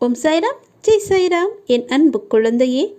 ஓம் சாய்ராம். ஜெய் சாய்ராம். என் அன்பு குழந்தையே.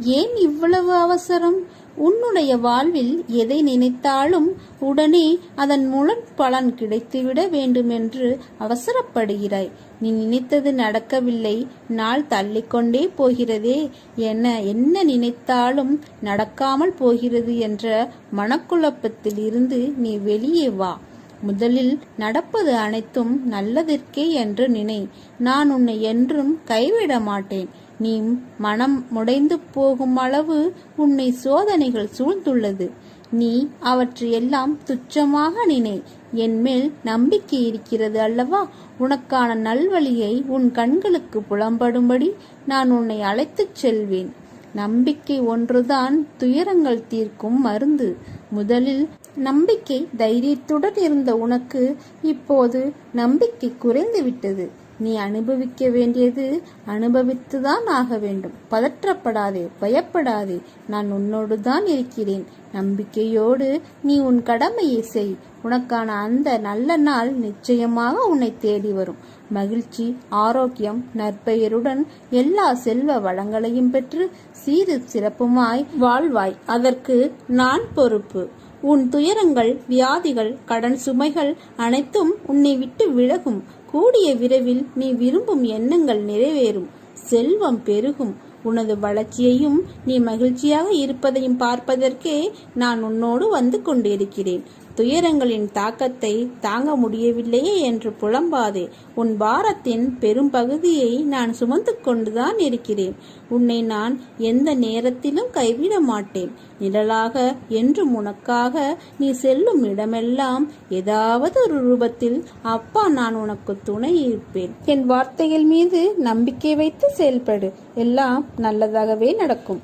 ஏன் இவ்வளவு அவசரம்? உன்னுடைய வாழ்வில் எதை நினைத்தாலும் உடனே அதன் முழு பலன் கிடைத்துவிட வேண்டுமென்று அவசரப்படுகிறாய். நீ நினைத்தது நடக்கவில்லை. நாள் தள்ளிக்கொண்டே போகிறதே. என என்ன நினைத்தாலும் நடக்காமல் போகிறது என்ற மனக்குழப்பத்தில் இருந்து நீ வெளியே வா. முதலில் நடப்பது அனைத்தும் நல்லதற்கே என்று நினை. நான் உன்னை என்றும் கைவிட மாட்டேன். நீ மனம் முடைந்து போகும் அளவு உன்னை சோதனைகள் சூழ்ந்துள்ளது. நீ அவற்றையெல்லாம் துச்சமாக நினை. என்மேல் நம்பிக்கை இருக்கிறது அல்லவா? உனக்கான நல்வழியை உன் கண்களுக்கு புலம்படும்படி நான் உன்னை அழைத்துச் செல்வேன். நம்பிக்கை ஒன்றுதான் துயரங்கள் தீர்க்கும் மருந்து. முதலில் நம்பிக்கை தைரியத்துடன் இருந்த உனக்கு இப்போது நம்பிக்கை குறைந்து விட்டது. நீ அனுபவிக்க வேண்டியது அனுபவித்துதான் ஆக வேண்டும். பதற்றப்படாதே பயப்படாதே. நான் உன்னோடு தான் இருக்கிறேன். நம்பிக்கையோடு நீ உன் கடமையை செய். உனக்கான அந்த நல்ல நாள் நிச்சயமாக உன்னை தேடி வரும். மகிழ்ச்சி ஆரோக்கியம் நற்பெயருடன் எல்லா செல்வ வளங்களையும் பெற்று சீரு சிறப்புமாய் வாழ்வாய். அதற்கு நான் பொறுப்பு. உன் துயரங்கள் வியாதிகள் கடன் சுமைகள் அனைத்தும் உன்னை விட்டு விலகும். கூடிய விரைவில் நீ விரும்பும் எண்ணங்கள் நிறைவேறும். செல்வம் பெருகும். உனது வளர்ச்சியையும் நீ மகிழ்ச்சியாக இருப்பதையும் பார்ப்பதற்கே நான் உன்னோடு வந்து கொண்டிருக்கிறேன். துயரங்களின் தாக்கத்தை தாங்க முடியவில்லையே என்று புலம்பாதே. உன் பாரத்தின் பெரும் பகுதியை நான் சுமந்து கொண்டுதான் இருக்கிறேன். உன்னை நான் எந்த நேரத்திலும் கைவிட மாட்டேன். நிழலாக என்றும் உனக்காக நீ செல்லும் இடமெல்லாம் ஏதாவது ஒரு ரூபத்தில் அப்பா நான் உனக்கு துணை இருப்பேன். என் வார்த்தைகள் மீது நம்பிக்கை வைத்து செயல்படு. எல்லாம் நல்லதாகவே நடக்கும்.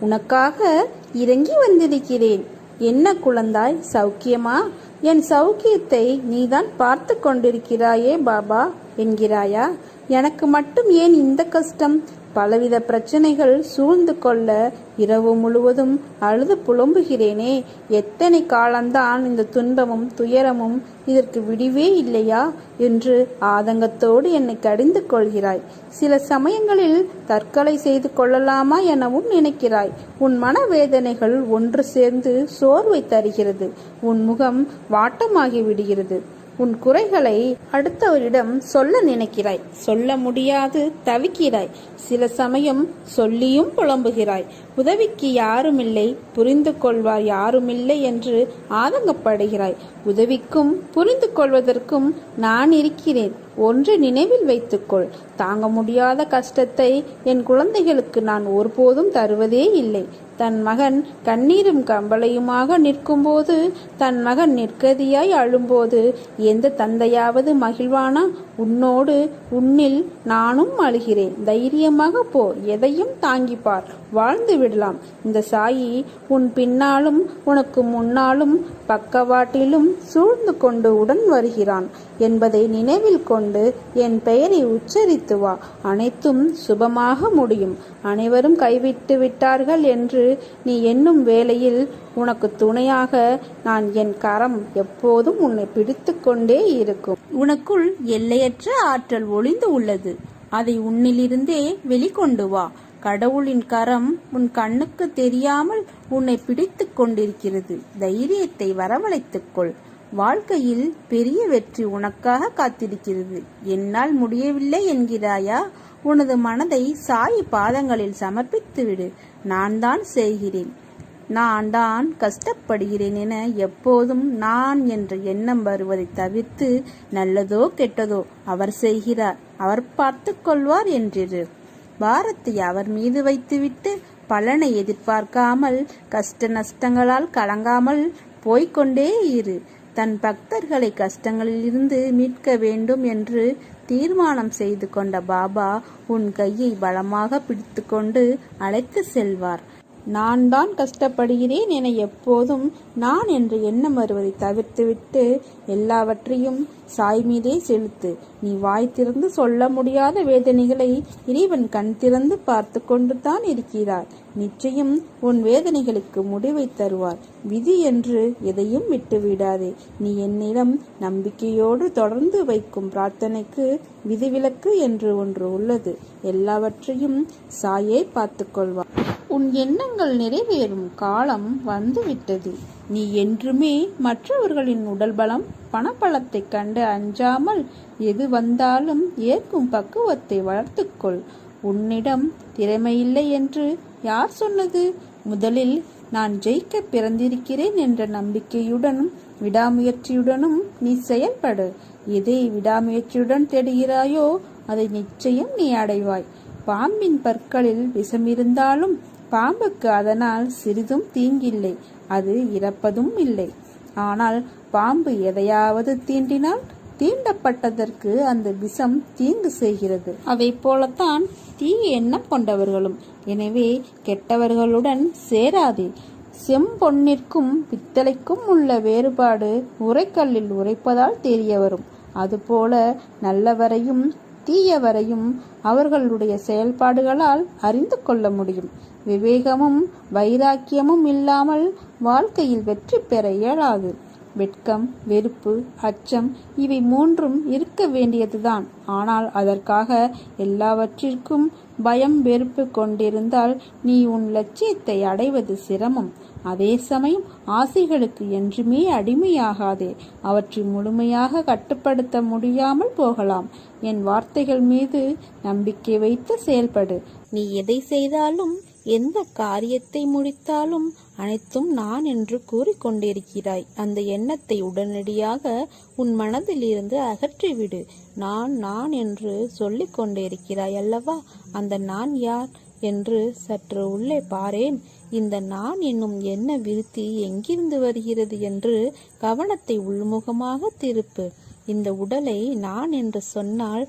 உனக்காக இறங்கி வந்திருக்கிறேன். என்ன குழந்தாய்? சௌக்கியமா? என் சௌக்கியத்தை நீதான் பார்த்து கொண்டிருக்கிறாயே பாபா என்கிறாயா? எனக்கு மட்டும் ஏன் இந்த கஷ்டம்? பலவித பிரச்சனைகள் சூழ்ந்து கொள்ள இரவு முழுவதும் அழுது புலம்புகிறேனே. எத்தனை காலம்தான் இந்த துன்பமும் துயரமும் இதற்கு விடிவே இல்லையா என்று ஆதங்கத்தோடு என்னை கடிந்து கொள்கிறாய். சில சமயங்களில் தற்கொலை செய்து கொள்ளலாமா எனவும் நினைக்கிறாய். உன் மனவேதனைகள் ஒன்று சேர்ந்து சோர்வை தருகிறது. உன் முகம் வாட்டமாகி விடுகிறது. உன் குறைகளை அடுத்தவரிடம் சொல்ல நினைக்கிறாய். சொல்ல முடியாது தவிக்கிறாய். சில சமயம் சொல்லியும் புலம்புகிறாய். உதவிக்கு யாருமில்லை புரிந்து கொள்வார் யாருமில்லை என்று ஆதங்கப்படுகிறாய். உதவிக்கும் புரிந்து கொள்வதற்கும் நான் இருக்கிறேன். ஒன்று நினைவில் வைத்துக்கொள். தாங்க முடியாத கஷ்டத்தை என் குழந்தைகளுக்கு நான் ஒருபோதும் தருவதே இல்லை. தன் மகன் கண்ணீரும் கம்பளையுமாக நிற்கும்போது தன் மகன் நிற்கதியாய் அழும்போது எந்த தந்தையாவது மகிழ்வானா? உன்னோடு உன்னில் நானும் அழுகிறேன். தைரியமாக போ எதையும் தாங்கிப்பார். வாழ்ந்து விடலாம். இந்த சாயி உன் பின்னாலும் உனக்கு முன்னாலும் பக்கவாட்டிலும் சூழ்ந்து கொண்டு உடன் வருகிறான் என்பதை நினைவில் கொண்டு என் பெயரை உச்சரித்து வா. அனைத்தும் சுபமாக முடியும். அனைவரும் கைவிட்டு விட்டார்கள் என்று நீ என்னும் வேளையில் உனக்கு துணையாக நான் என் கரம் எப்போதும் உன்னை பிடித்து கொண்டே இருக்கும். உனக்குள் எல்லையற்ற ஆற்றல் ஒளிந்து உள்ளது. அதை உன்னிலிருந்தே வெளிக்கொண்டு வா. கடவுளின் கரம் உன் கண்ணுக்கு தெரியாமல் உன்னை பிடித்து கொண்டிருக்கிறது. தைரியத்தை வரவழைத்துக்கொள் வாழ்க்கையில் பெரிய வெற்றி உனக்காக காத்திருக்கிறது. என்னால் முடியவில்லை என்கிறாயா? உனது மனதை சாய் பாதங்களில் சமர்ப்பித்து விடு நான் தான் செய்கிறேன். நான் தான் கஷ்டப்படுகிறேன் என எப்போதும் நான் என்ற எண்ணம் வருவதை தவிர்த்து நல்லதோ கெட்டதோ அவர் செய்கிறார். அவர் பார்த்து கொள்வார் என்றிரு. பாரத்தை அவர் மீது வைத்துவிட்டு பலனை எதிர்பார்க்காமல் கஷ்ட நஷ்டங்களால் கலங்காமல் போய்கொண்டே இரு. தன் பக்தர்களை கஷ்டங்களிலிருந்து மீட்க வேண்டும் என்று தீர்மானம் செய்து கொண்ட பாபா உன் கையை பலமாக பிடித்துக்கொண்டு அழைத்து செல்வார். நான் தான் கஷ்டப்படுகிறேன் என எப்போதும் நான் என்று எண்ணம் வருவதை தவிர்த்துவிட்டு எல்லாவற்றையும் சாய் மீதே செலுத்து. நீ வாய் திறந்து சொல்ல முடியாத வேதனைகளை இறைவன் கண் திறந்து பார்த்து கொண்டு தான் இருக்கிறார். நிச்சயம் உன் வேதனைகளுக்கு முடிவை தருவார். விதி என்று எதையும் விட்டுவிடாதே. நீ என்னிடம் நம்பிக்கையோடு தொடர்ந்து வைக்கும் பிரார்த்தனைக்கு விதிவிலக்கு என்று ஒன்று உள்ளது. எல்லாவற்றையும் சாயே பார்த்துக்கொள்வார் உன் எண்ணங்கள் நிறைவேறும் காலம் வந்துவிட்டது. நீ என்றுமே மற்றவர்களின் உடல் பலம் பணப்பழத்தை கண்டு அஞ்சாமல் எது வந்தாலும் ஏற்கும் பக்குவத்தை வளர்த்துக்கொள். உன்னிடம் திறமையில்லை என்று யார் சொன்னது? முதலில் நான் ஜெயிக்க பிறந்திருக்கிறேன் என்ற நம்பிக்கையுடனும் விடாமுயற்சியுடனும் நீ செயல்படு. எதை விடாமுயற்சியுடன் தேடுகிறாயோ அதை நிச்சயம் நீ அடைவாய். பாம்பின் பற்களில் விஷமிருந்தாலும் பாம்புக்கு அதனால் சிறிதும் தீங்கில்லை. அது இறப்பதும் இல்லை. ஆனால் பாம்பு எதையாவது தீண்டினால் தீண்டப்பட்டதற்கு அந்த விஷம் தீங்கு செய்கிறது. அதை போலத்தான் தீய எண்ணம் கொண்டவர்களும். எனவே கெட்டவர்களுடன் சேராதே. செம்பொன்னிற்கும் பித்தளைக்கும் உள்ள வேறுபாடு உரைக்கல்லில் உரைப்பதால் தெரிய வரும் அதுபோல நல்லவரையும் தீயவரையும் அவர்களுடைய செயல்பாடுகளால் அறிந்து கொள்ள முடியும். விவேகமும் வைராக்கியமும் இல்லாமல் வாழ்க்கையில் வெற்றி பெற இயலாது. வெட்கம் வெறுப்பு அச்சம் இவை மூன்றும் இருக்க வேண்டியதுதான். ஆனால் அதற்காக எல்லாவற்றிற்கும் பயம் வெறுப்பு கொண்டிருந்தால் நீ உன் லட்சியத்தை அடைவது சிரமம். அதே சமயம் ஆசைகளுக்கு என்றுமே அடிமையாகாதே. அவற்றை முழுமையாக கட்டுப்படுத்த முடியாமல் போகலாம். என் வார்த்தைகள் மீது நம்பிக்கை வைத்து செயல்படு. நீ எதை செய்தாலும் எந்த காரியத்தை முடித்தாலும் அனைத்தும் நான் என்று கூறிக்கொண்டிருக்கிறாய் அந்த எண்ணத்தை உடனடியாக உன் மனதிலிருந்து அகற்றிவிடு. நான் நான் என்று சொல்லிக் கொண்டிருக்கிறாய் அல்லவா? அந்த நான் யார் என்று சற்று உள்ளே பாரேன். இந்த நான் என்னும் என்ன விருத்தி எங்கிருந்து வருகிறது என்று கவனத்தை உள்முகமாக திருப்பு. இந்த உடலை நான் என்று சொன்னால்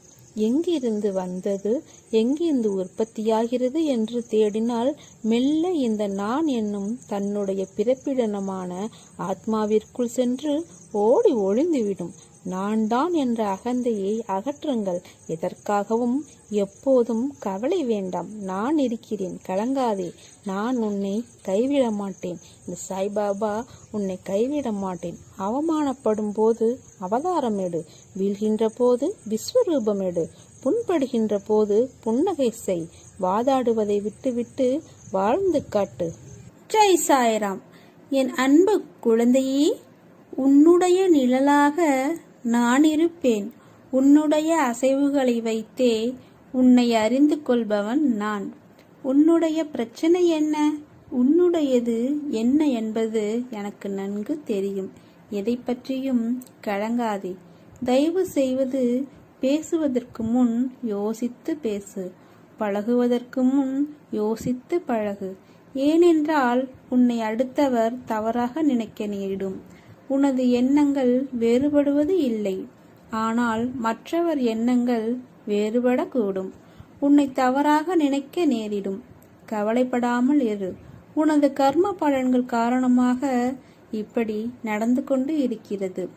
எங்கிருந்து வந்தது? எங்கிருந்து உற்பத்தியாகிறது என்று தேடினால் மெல்ல இந்த நான் என்னும் தன்னுடைய பிறப்பிடனமான ஆத்மாவிற்குள் சென்று ஓடி ஒளிந்துவிடும். நான் தான் என்ற அகந்தையை அகற்றுங்கள். எதற்காகவும் எப்போதும் கவலை வேண்டாம். நான் இருக்கிறேன். கலங்காதே. நான் உன்னை கைவிட மாட்டேன் இந்த சாய்பாபா உன்னை கைவிட மாட்டேன் அவமானப்படும் போது அவதாரம் எடு வீழ்கின்ற போது விஸ்வரூபம் எடு புண்படுகின்ற போது புன்னகை செய். வாதாடுவதை விட்டுவிட்டு வாழ்ந்து காட்டு. ஜெய் சாய்ராம். என் அன்பு குழந்தையே உன்னுடைய நிழலாக நான் இருப்பேன். உன்னுடைய அசைவுகளை வைத்தே உன்னை அறிந்து கொள்பவன் நான். உன்னுடைய பிரச்சனை என்ன? உன்னுடையது என்ன என்பது எனக்கு நன்கு தெரியும். எதை பற்றியும் கலங்காதே. தயவு செய்வது பேசுவதற்கு முன் யோசித்து பேசு. பழகுவதற்கு முன் யோசித்து பழகு. ஏனென்றால் உன்னை அடுத்தவர் தவறாக நினைக்க நேரிடும். உனது எண்ணங்கள் வேறுபடுவது இல்லை. ஆனால் மற்றவர் எண்ணங்கள் வேறுபடக்கூடும். உன்னை தவறாக நினைக்க நேரிடும். கவலைப்படாமல் இரு. உனது கர்ம பலன்கள் காரணமாக இப்படி நடந்து கொண்டு இருக்கிறது.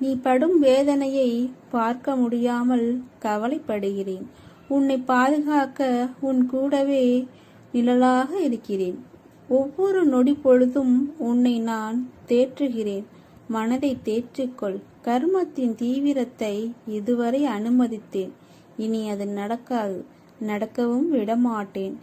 நீ படும் வேதனையை பார்க்க முடியாமல் கவலைப்படுகிறேன். உன்னை பாதுகாக்க உன் கூடவே நிழலாக இருக்கிறேன். ஒவ்வொரு நொடி பொழுதும் உன்னை நான் தேற்றுகிறேன். மனதை தேற்றிக்கொள். கர்மத்தின் தீவிரத்தை இதுவரை அனுமதித்தேன். இனி அது நடக்காது. நடக்கவும் விடமாட்டேன்.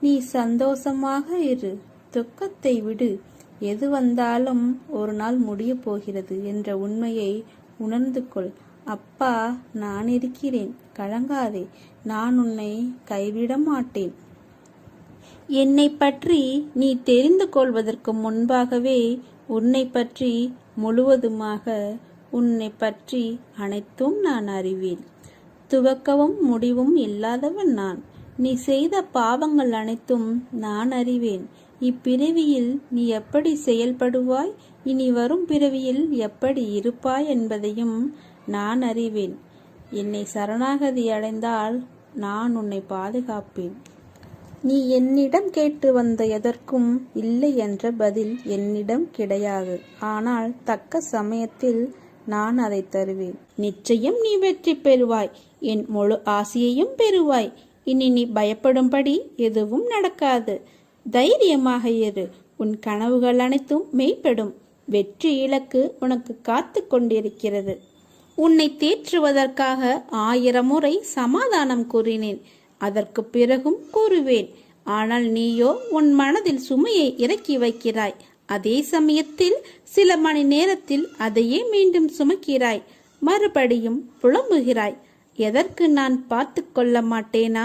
நீ சந்தோஷமாக இரு. துக்கத்தை விடு. எது வந்தாலும் ஒரு நாள் முடிய போகிறது என்ற உண்மையை உணர்ந்து கொள். அப்பா நான் இருக்கிறேன். கலங்காதே. நான் உன்னை கைவிட மாட்டேன். என்னை பற்றி நீ தெரிந்து கொள்வதற்கு முன்பாகவே உன்னை பற்றி முழுவதுமாக உன்னை பற்றி அனைத்தும் நான் அறிவேன். துவக்கவும் முடிவும் இல்லாதவன் நான். நீ செய்த பாவங்கள் அனைத்தும் நான் அறிவேன். இப்பிறவியில் நீ எப்படி செயல்படுவாய்? இனி வரும் பிறவியில் எப்படி இருப்பாய் என்பதையும் நான் அறிவேன். என்னை சரணாகதி அடைந்தால் நான் உன்னை பாதுகாப்பேன். நீ என்னிடம் கேட்டு வந்த எதற்கும் இல்லை என்ற பதில் என்னிடம் கிடையாது. ஆனால் தக்க சமயத்தில் நான் அதை தருவேன். நிச்சயம் நீ வெற்றி பெறுவாய். என் முழு ஆசையையும் பெறுவாய். இனி நீ பயப்படும்படி எதுவும் நடக்காது. தைரியமாக இரு. உன் கனவுகள் அனைத்தும் மெய்ப்படும். வெற்றி இலக்கு உனக்கு காத்து கொண்டிருக்கிறது. உன்னை தேற்றுவதற்காக ஆயிரம் முறை சமாதானம் கூறினேன். அதற்கு பிறகும் கூறுவேன். ஆனால் நீயோ உன் மனதில் சுமையை இறக்கி வைக்கிறாய். அதே சமயத்தில் சில மணி நேரத்தில் அதையே மீண்டும் சுமக்கிறாய். மறுபடியும் புலம்புகிறாய். எதற்கு நான் பார்த்து கொள்ள மாட்டேனா?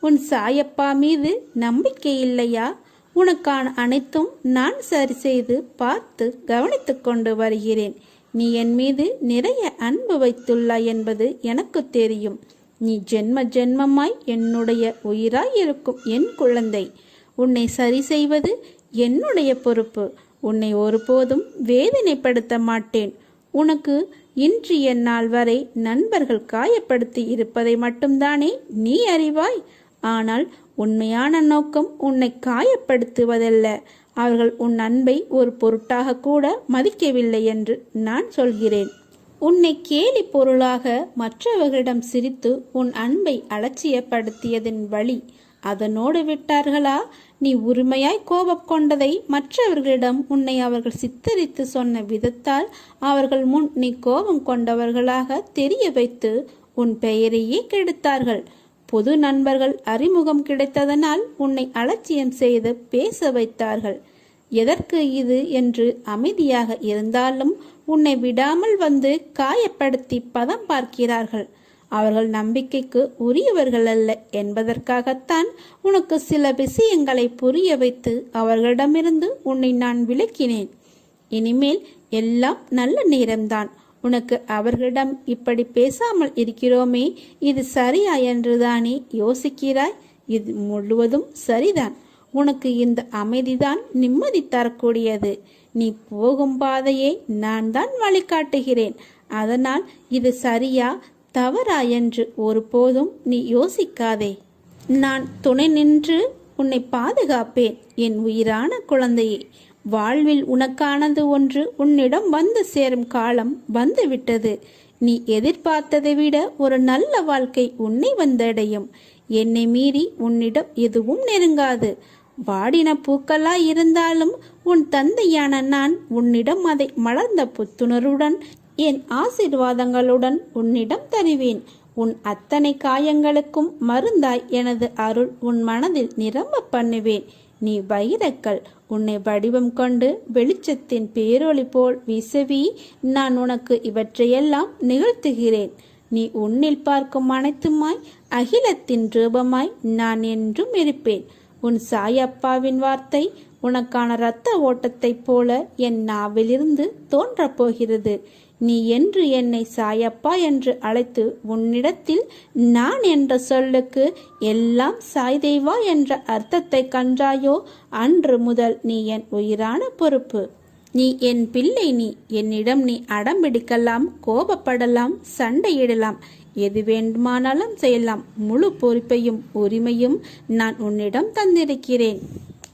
உன் சாயப்பா மீது நம்பிக்கை இல்லையா? உனக்கான அனைத்தும் நான் சரி செய்து பார்த்து கவனித்துக் கொண்டு வருகிறேன். நீ என் மீது நிறைய அன்பு வைத்துள்ளாய் என்பது எனக்கு தெரியும். நீ ஜென்ம ஜென்மமாய் என்னுடைய உயிராய் இருக்கும் என் குழந்தை. உன்னை சரி செய்வது என்னுடைய பொறுப்பு. உன்னை ஒருபோதும் வேதனைப்படுத்த மாட்டேன். உனக்கு இன்றைய நாள் வரை நண்பர்கள் காயப்படுத்தி இருப்பதை மட்டும்தானே நீ அறிவாய்? ஆனால் உண்மையான நோக்கம் உன்னை காயப்படுத்துவதல்ல. அவர்கள் உன் அன்பை ஒரு பொருட்டாக கூட மதிக்கவில்லை என்று நான் சொல்கிறேன். உன்னை கேலி பொருளாக மற்றவர்களிடம் சிரித்து உன் அன்பை அலட்சியப்படுத்தியதின் வழி அதனோடு விட்டார்களா? நீ உரிமையாய் கோபம் கொண்டதை மற்றவர்களிடம் உன்னை அவர்கள் சித்தரித்து சொன்ன விதத்தால் அவர்கள் முன் நீ கோபம் கொண்டவர்களாக தெரிய வைத்து உன் பெயரையே கெடுத்தார்கள். பொது நண்பர்கள் அறிமுகம் கிடைத்ததனால் உன்னை அலட்சியம் செய்து பேச வைத்தார்கள். எதற்கு இது என்று அமைதியாக இருந்தாலும் உன்னை விடாமல் வந்து காயப்படுத்தி பதம் பார்க்கிறார்கள். அவர்கள் நம்பிக்கைக்கு உரியவர்கள் அல்ல என்பதற்காகத்தான் உனக்கு சில விஷயங்களை புரிய வைத்து அவர்களிடமிருந்து உன்னை நான் விளக்கினேன் இனிமேல் எல்லாம் நல்ல நேரம்தான். உனக்கு அவர்களிடம் இப்படி பேசாமல் இருக்கிறோமே இது சரியா என்றுதானே யோசிக்கிறாய்? இது முழுவதும் சரிதான். உனக்கு இந்த அமைதிதான் நிம்மதி தரக்கூடியது. நீ போகும் பாதையை நான் தான் வழிகாட்டுகிறேன். அதனால் இது சரியா தவறா என்று ஒருபோதும் நீ யோசிக்காதே. நான் துணை நின்று உன்னை பாதுகாப்பேன். என் உயிரான குழந்தையே வாழ்வில் உனக்கானது ஒன்று உன்னிடம் வந்து சேரும் காலம் வந்துவிட்டது. நீ எதிர்பார்த்ததை விட ஒரு நல்ல வாழ்க்கை உன்னை வந்தடையும். என்னை மீறி உன்னிடம் எதுவும் நெருங்காது. வாடின பூக்களாய் இருந்தாலும் உன் தந்தையான நான் உன்னிடம் அதை மலர்ந்த புத்துணர்வுடன் என் ஆசிர்வாதங்களுடன் உன்னிடம் தருவேன். உன் அத்தனை காயங்களுக்கும் மருந்தாய் எனது அருள் உன் மனதில் நிரம்ப பண்ணுவேன். நீ வைரக்கல் உன்னை வடிவம் கொண்டு வெளிச்சத்தின் பேரொளி போல் விசவி நான் உனக்கு இவற்றையெல்லாம் நிகழ்த்துகிறேன். நீ உன்னில் பார்க்கும் அனைத்துமாய் அகிலத்தின் ரூபமாய் நான் என்றும் இருப்பேன். உன் சாயப்பாவின் வார்த்தை உனக்கான இரத்த ஓட்டத்தைப் போல என் நாவிலிருந்து தோன்றப் போகிறது. நீ என்று என்னை சாயப்பா என்று அழைத்து உன்னிடத்தில் நான் என்ற சொல்லுக்கு எல்லாம் சாய்தேவா என்ற அர்த்தத்தை கன்றாயோ அன்று முதல் நீ என் உயிரான பொறுப்பு. நீ என் பிள்ளை நீ. என்னிடம் நீ அடம்பிடிக்கலாம் கோபப்படலாம் சண்டையிடலாம். எது வேண்டுமானாலும் செய்யலாம். முழு பொறுப்பையும் உரிமையும் நான் உன்னிடம் தந்திருக்கிறேன்.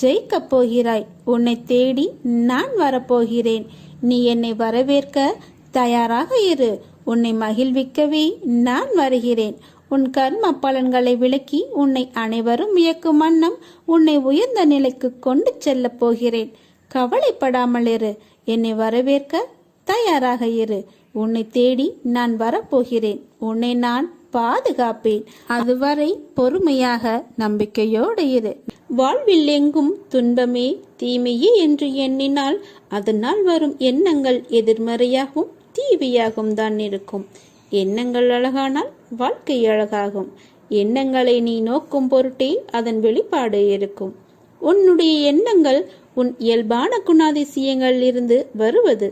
ஜெயிக்கப் போகிறாய். உன்னை தேடி நான் வரப்போகிறேன். நீ என்னை வரவேற்க தயாராக இரு. உன்னை மகிழ்விக்கவே நான் வருகிறேன். உன் கர்ம பலன்களை விளக்கி உன்னை அனைவரும் வியக்கும் வண்ணம் உன்னை உயர்ந்த நிலைக்கு கொண்டு செல்லப் போகிறேன். கவலைப்படாமல் இரு. என்னை வரவேற்க தயாராக இரு. உன்னை தேடி நான் வரப்போகிறேன். உன்னை நான் பாதுகாப்பேன். அதுவரை பொறுமையாக நம்பிக்கையோடு இரு. வாழ்வில் எங்கும் துன்பமே தீமையே என்று எண்ணினால் அதனால் வரும் எண்ணங்கள் எதிர்மறையாகவும் தீவியாகவும் தான் இருக்கும். எண்ணங்கள் அழகானால் வாழ்க்கை அழகாகும். எண்ணங்களை நீ நோக்கும் பொருட்டே அதன் வெளிப்பாடு இருக்கும். உன்னுடைய எண்ணங்கள் உன் இயல்பான குணாதிசயங்களில் இருந்து வருவது.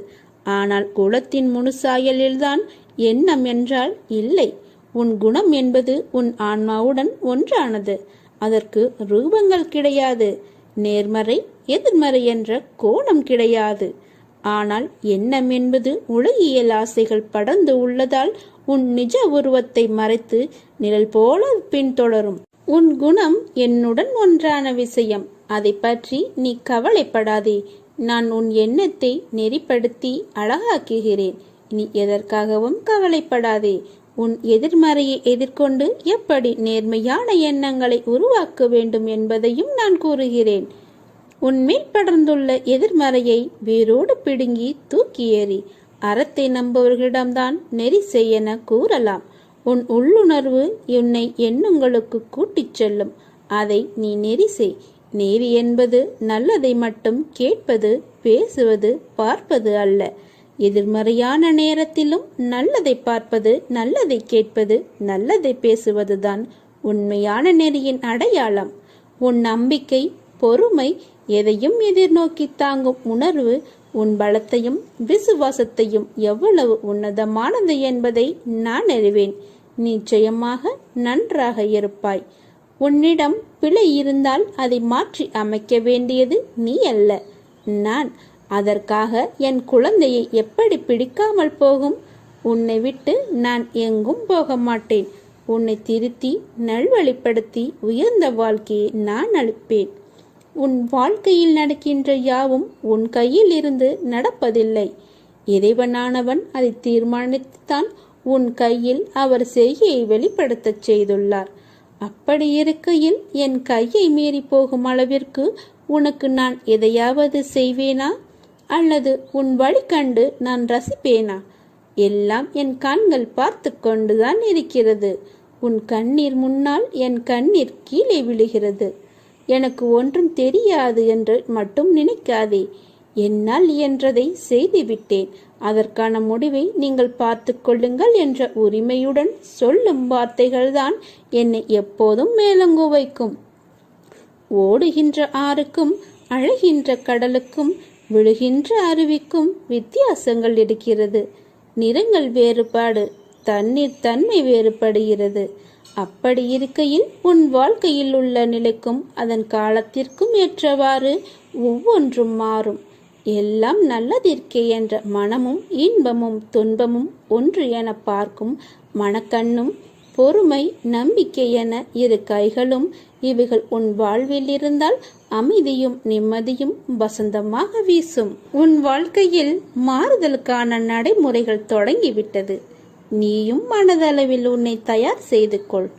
ஆனால் குலத்தின் முனுசாயலில்தான் எண்ணம் என்றால் இல்லை. உன் குணம் என்பது உன் ஆன்மாவுடன் ஒன்றானது. அதற்கு ரூபங்கள் கிடையாது. நேர்மறை எதிர்மறை என்ற கோணம் கிடையாது. ஆனால் எண்ணம் என்பது உலகியல் ஆசைகள் படர்ந்து உள்ளதால் உன் நிஜ உருவத்தை மறைத்து நிழல் போல பின்தொடரும். உன் குணம் என்னுடன் ஒன்றான விஷயம். அதை பற்றி நீ கவலைப்படாதே. நான் உன் எண்ணத்தை நெறிப்படுத்தி அழகாக்குகிறேன். நீ எதற்காகவும் கவலைப்படாதே. உன் எதிர்மறையை எதிர்கொண்டு எப்படி நேர்மையான எண்ணங்களை உருவாக்க வேண்டும் என்பதையும் நான் கூறுகிறேன். உன்மேல் படர்ந்துள்ள எதிர்மறையை வேரோடு பிடுங்கி தூக்கி ஏறி அறத்தை நம்புவர்களிடம்தான் நெறி செய்யென கூறலாம். உன் உள்ளுணர்வு உன்னை எண்ணங்களுக்கு கூட்டிச் செல்லும். அதை நீ நெறி செய். நெறி என்பது நல்லதை மட்டும் கேட்பது பேசுவது பார்ப்பது அல்ல. எதிர்மறையான நேரத்திலும் நல்லதை பார்ப்பது நல்லதை கேட்பது நல்லதை பேசுவதுதான் உண்மையான நெறியின் அடையாளம். உன் நம்பிக்கை பொறுமை எதையும் எதிர்நோக்கி தாங்கும் உணர்வு உன் பலத்தையும் விசுவாசத்தையும் எவ்வளவு உன்னதமானது என்பதை நான் அறிவேன். நிச்சயமாக நன்றாக இருப்பாய். உன்னிடம் பிழை இருந்தால் அதை மாற்றி அமைக்க வேண்டியது நீ அல்ல. நான் அதற்காக என் குழந்தையை எப்படி பிடிக்காமல் போகும்? உன்னை விட்டு நான் எங்கும் போக மாட்டேன் உன்னை திருத்தி நல்வழிப்படுத்தி உயர்ந்த வாழ்க்கையை நான் அளிப்பேன். உன் வாழ்க்கையில் நடக்கின்ற யாவும் உன் கையில் இருந்து நடப்பதில்லை. இறைவனானவன் அதை தீர்மானித்துத்தான் உன் கையில் அவர் செய்கையை வெளிப்படுத்தச் செய்துள்ளார். அப்படி இருக்கையில் என் கையை மீறி போகும் அளவிற்கு உனக்கு நான் எதையாவது செய்வேனா? அல்லது உன் வழி கண்டு நான் ரசிப்பேனா? எல்லாம் என் கண்கள் பார்த்து கொண்டுதான் இருக்கிறது. உன் கண்ணீர் முன்னால் என் கண்ணீர் கீழே விழுகிறது. எனக்கு ஒன்றும் தெரியாது என்று மட்டும் நினைக்காதே. என்னால் இயன்றதை செய்துவிட்டேன். அதற்கான முடிவை நீங்கள் பார்த்து கொள்ளுங்கள் என்ற உரிமையுடன் சொல்லும் வார்த்தைகள்தான் என்னை எப்போதும் மேலங்கு வைக்கும். ஓடுகின்ற ஆறுக்கும் அழகின்ற கடலுக்கும் விழுகின்ற அருவிக்கும் வித்தியாசங்கள் இருக்கிறது நிறங்கள் வேறுபாடு தண்ணீர் தன்மை வேறுபடுகிறது. அப்படி இருக்கையில் உன் வாழ்க்கையில் உள்ள நிலைக்கும் அதன் காலத்திற்கும் ஏற்றவாறு ஒவ்வொன்றும் மாறும். எல்லாம் நல்லதிற்கே என்ற மனமும் இன்பமும் துன்பமும் ஒன்று என பார்க்கும் மனக்கண்ணும் பொறுமை நம்பிக்கை என இரு கைகளும். இவைகள் உன் வாழ்வில் இருந்தால் அமைதியும் நிம்மதியும் வசந்தமாக வீசும். உன் வாழ்க்கையில் மாறுதலுக்கான நடைமுறைகள் தொடங்கிவிட்டது. நீயும் மனதளவில் உன்னை தயார் செய்து கொள்.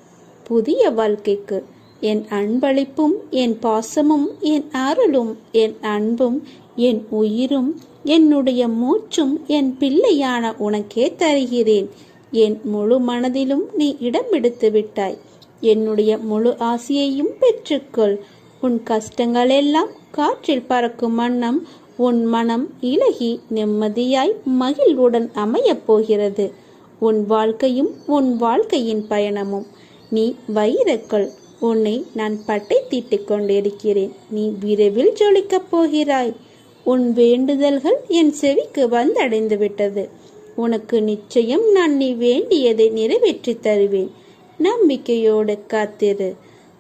புதிய வாழ்க்கைக்கு என் அன்பளிப்பும் என் பாசமும் என் அருளும் என் அன்பும் என் உயிரும் என்னுடைய மூச்சும் என் பிள்ளையான உனக்கே தருகிறேன். என் முழு மனதிலும் நீ இடம் பிடித்து விட்டாய். என்னுடைய முழு ஆசையையும் பெற்றுக்கொள். உன் கஷ்டங்களெல்லாம் காற்றில் பறக்கும் வண்ணம் உன் மனம் இலகி நிம்மதியாய் மகிழ்வுடன் அமையப் போகிறது. உன் வாழ்க்கையும் உன் வாழ்க்கையின் பயணமும். நீ வைரக்கொள். உன்னை நான் பட்டை தீட்டிக் கொண்டிருக்கிறேன். நீ விரைவில் ஜொலிக்கப் போகிறாய். உன் வேண்டுதல்கள் என் செவிக்கு வந்தடைந்து விட்டது உனக்கு நிச்சயம் நான் நீ வேண்டியதை நிறைவேற்றி தருவேன். நம்பிக்கையோடு காத்திரு.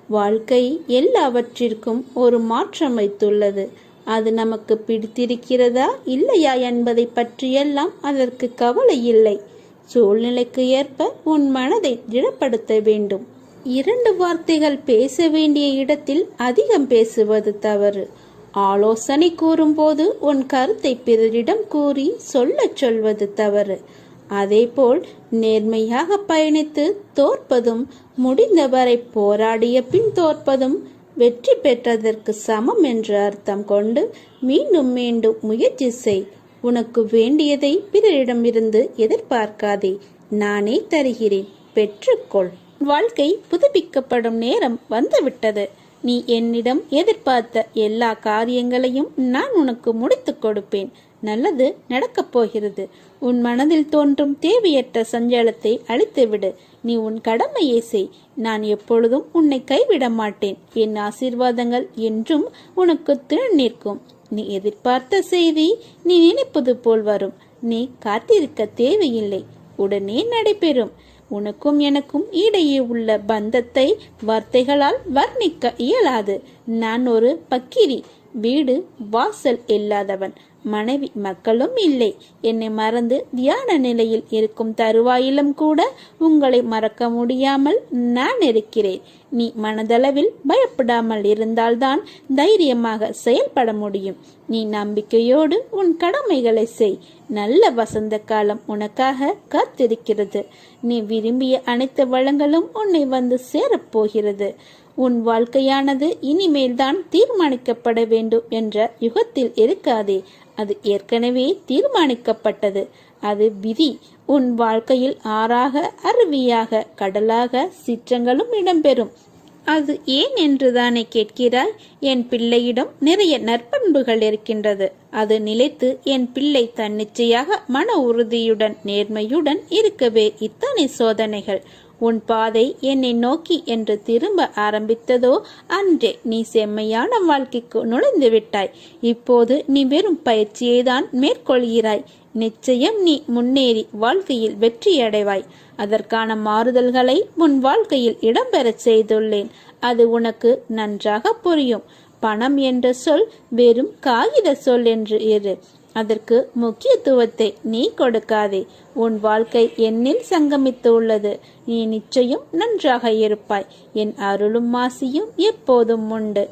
வாழ்க்கை எல்லாவற்றிற்கும் ஒரு மாற்றம் வைத்துள்ளது. அது நமக்கு பிடித்திருக்கிறதா இல்லையா என்பதை பற்றியெல்லாம் அதற்கு கவலை இல்லை. சூழ்நிலைக்கு ஏற்ப உன் மனதை திடப்படுத்த வேண்டும். இரண்டு வார்த்தைகள் பேச வேண்டிய இடத்தில் அதிகம் பேசுவது தவறு. ஆலோசனை கூறும்போது உன் கருத்தை பிறரிடம் கூறி சொல்லச் சொல்வது தவறு. அதேபோல் நேர்மையாக பயணித்து தோற்பதும் முடிந்தவரை போராடிய பின் தோற்பதும் வெற்றி பெற்றதற்கு சமம் என்று அர்த்தம் கொண்டு மீண்டும் மீண்டும் முயற்சி செய். உனக்கு வேண்டியதை பிறரிடமிருந்து எதிர்பார்க்காதே. நானே தருகிறேன். பெற்றுக்கொள். வாழ்க்கை புதுப்பிக்கப்படும் நேரம் வந்துவிட்டது. நீ என்னிடம் எதிர்பார்த்த எல்லா காரியங்களையும் நான் உனக்கு முடித்துக் கொடுப்பேன். நல்லது நடக்கப் போகிறது. உன் மனதில் தோன்றும் தேவையற்ற சஞ்சலத்தை அழித்துவிடு. நீ உன் கடமையை செய். நான் எப்பொழுதும் உன்னை கைவிட மாட்டேன். என் ஆசீர்வாதங்கள் என்றும் உனக்கு திறன் நிற்கும். நீ எதிர்பார்த்த செய்தி நீ நினைப்பது போல் வரும். நீ காத்திருக்க தேவையில்லை. உடனே நடைபெறும். உனக்கும் எனக்கும் இடையே உள்ள பந்தத்தை வார்த்தைகளால் வர்ணிக்க இயலாது. நான் ஒரு பக்கிரி வீடு வாசல் இல்லாதவன். மனைவி மக்களும் இல்லை. என்னை மறந்து தியான நிலையில் இருக்கும் தருவாயிலும் கூட உங்களை மறக்க முடியாமல் நான் இருக்கிறேன். நீ மனதளவில் பயப்படாமல் இருந்தால்தான் தைரியமாக செயல்பட முடியும். நீ நம்பிக்கையோடு உன் கடமைகளை செய். நல்ல வசந்த காலம் உனக்காக காத்திருக்கிறது. நீ விரும்பிய அனைத்து வளங்களும் உன்னை வந்து சேரப்போகிறது. உன் வாழ்க்கையானது இனிமேல்தான் தீர்மானிக்கப்பட வேண்டும் என்ற யுகத்தில் இருக்காதே. அது ஏற்கனவே தீர்மானிக்கப்பட்டது. அது விதி. உன் வாழ்க்கையில் ஆறாக அருவியாக கடலாக சிற்றங்களும் இடம்பெறும். அது ஏன் என்று தானே கேட்கிறாய்? என் பிள்ளையிடம் நிறைய நற்பண்புகள் இருக்கின்றது. அது நிலைத்து என் பிள்ளை தன்னிச்சையாக மன உறுதியுடன் நேர்மையுடன் இருக்கவே இத்தனை சோதனைகள். உன் பாதை என்னை நோக்கி என்று திரும்ப ஆரம்பித்ததோ அன்றே நீ செம்மையான வாழ்க்கைக்கு நுழைந்து விட்டாய். இப்போது நீ வெறும் பயிற்சியை தான் மேற்கொள்கிறாய். நிச்சயம் நீ முன்னேறி வாழ்க்கையில் வெற்றியடைவாய். அதற்கான மாறுதல்களை உன் வாழ்க்கையில் இடம்பெறச் செய்துள்ளேன். அது உனக்கு நன்றாக புரியும். பணம் என்ற சொல் வெறும் காகித சொல் என்று இரு. அதற்கு முக்கியத்துவத்தை நீ கொடுக்காதே. உன் வாழ்க்கை என்னில் சங்கமித்து உள்ளது நீ நிச்சயம் நன்றாக இருப்பாய். என் அருளும் மாசியும் எப்போதும் உண்டு.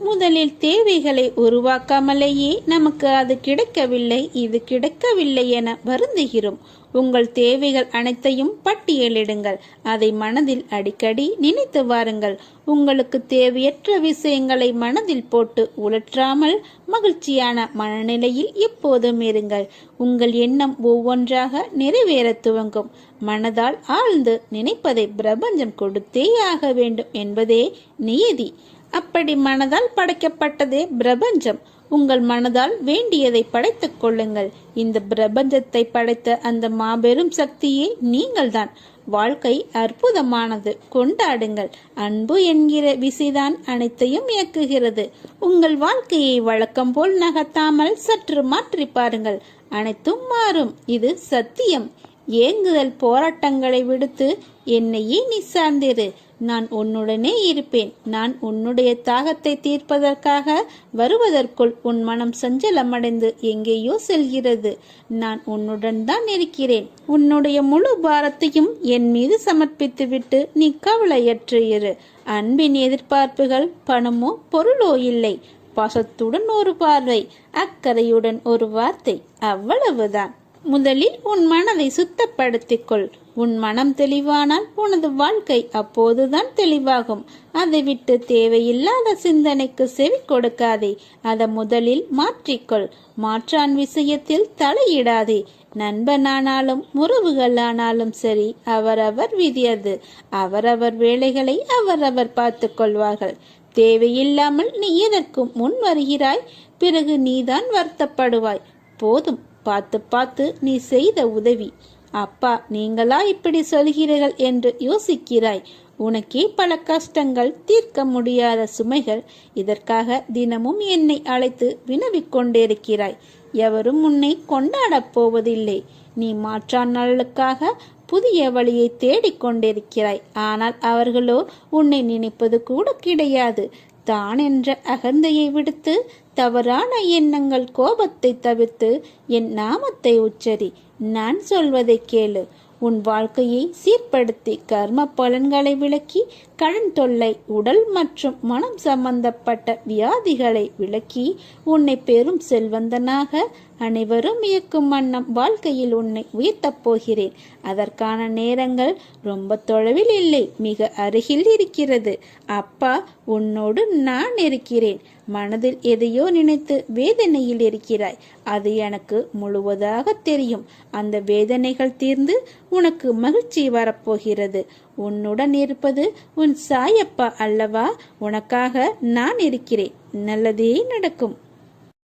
முதலில் தேவைகளை உருவாக்காமலேயே நமக்கு அது கிடைக்கவில்லை இது கிடைக்கவில்லை என வருந்துகிறோம். உங்கள் தேவைகள் அனைத்தையும் பட்டியலிடுங்கள். அதை மனதில் அடிக்கடி நினைத்து வாருங்கள். உங்களுக்கு தேவையற்ற விஷயங்களை மனதில் போட்டு உழற்றாமல் மகிழ்ச்சியான மனநிலையில் எப்போதும் இருங்கள். உங்கள் எண்ணம் ஒவ்வொன்றாக நிறைவேற துவங்கும். மனதால் ஆழ்ந்து நினைப்பதை பிரபஞ்சம் கொடுத்தே ஆக வேண்டும் என்பதே நியதி. அப்படி மனதால் படைக்கப்பட்டதே பிரபஞ்சம். உங்கள் மனதால் வேண்டியதை படைத்துக் கொள்ளுங்கள். இந்த பிரபஞ்சத்தை படைத்த அந்த மாபெரும் சக்தியே நீங்கள்தான். வாழ்க்கை அற்புதமானது. கொண்டாடுங்கள். அன்பு என்கிற விசைதான் அனைத்தையும் இயக்குகிறது. உங்கள் வாழ்க்கையை வழக்கம் போல் நகர்த்தாமல் சற்று மாற்றி பாருங்கள். அனைத்தும் மாறும். இது சத்தியம். ஏங்குதல் போராட்டங்களை விடுத்து என்னையே நீ சார்ந்திரு. நான் உன்னுடனே இருப்பேன். நான் உன்னுடைய தாகத்தை தீர்ப்பதற்காக வருவதற்குள் உன் மனம் சஞ்சலமடைந்து எங்கேயோ செல்கிறது. நான் உன்னுடன் தான் இருக்கிறேன். உன்னுடைய முழு பாரத்தையும் என் மீது சமர்ப்பித்துவிட்டு நீ கவலையற்று இரு. அன்பின் எதிர்பார்ப்புகள் பணமோ பொருளோ இல்லை. பாசத்துடன் ஒரு பார்வை அக்கறையுடன் ஒரு வார்த்தை. அவ்வளவுதான். முதலில் உன் மனதை சுத்தப்படுத்திக் கொள். உன் மனம் தெளிவானால் உனது வாழ்க்கை அப்போதுதான் தெளிவாகும். அதை விட்டு தேவையில்லாத சிந்தனைக்கு செவி கொடுக்காதே. அதை முதலில் மாற்றிக்கொள். மாற்றான் விஷயத்தில் தலையிடாதே. நண்பனானாலும் உறவுகளானாலும் சரி அவரவர் விதியது அவரவர் வேலைகளை அவரவர் பார்த்து கொள்வார்கள். தேவையில்லாமல் நீ எதற்கும் முன் வருகிறாய்? பிறகு நீதான் வருத்தப்படுவாய். போதும். பார்த்து பார்த்து நீ செய்த உதவி. அப்பா நீங்களா இப்படி சொல்கிறீர்கள் என்று யோசிக்கிறாய். உனக்கே பல கஷ்டங்கள் தீர்க்க முடியாத சுமைகள். இதற்காக தினமும் என்னை அழைத்து வினவிக் கொண்டிருக்கிறாய். எவரும் உன்னை கொண்டாடப் போவதில்லை. நீ மாற்றான் நாளுக்காக புதிய வழியை தேடிக் கொண்டிருக்கிறாய். ஆனால் அவர்களோ உன்னை நினைப்பது கூட கிடையாது. தான் என்ற அகந்தையை விடுத்து தவறான எண்ணங்கள் கோபத்தை தவிர்த்து என் நாமத்தை உச்சரி. நான் சொல்வதை கேளு. உன் வாழ்க்கையை சீர்படுத்தி கர்ம பலன்களை விளக்கி கண் தொல்லை உடல் மற்றும் மனம் சம்பந்தப்பட்ட வியாதிகளை விளக்கி உன்னை பெரும் செல்வந்தனாக அனைவரும் இயக்கும் வண்ணம் வாழ்க்கையில் உன்னை உயர்த்தப் போகிறேன். அதற்கான நேரங்கள் ரொம்ப தொலைவில் இல்லை மிக அருகில் இருக்கிறது. அப்பா உன்னோடு நான் இருக்கிறேன். மனதில் எதையோ நினைத்து வேதனையில் இருக்கிறாய். அது எனக்கு முழுவதாக தெரியும். அந்த வேதனைகள் தீர்ந்து உனக்கு மகிழ்ச்சி வரப்போகிறது. உன்னுடன் இருப்பது உன் சாயப்பா அல்லவா? உனக்காக நான் இருக்கிறேன். நல்லதே நடக்கும்.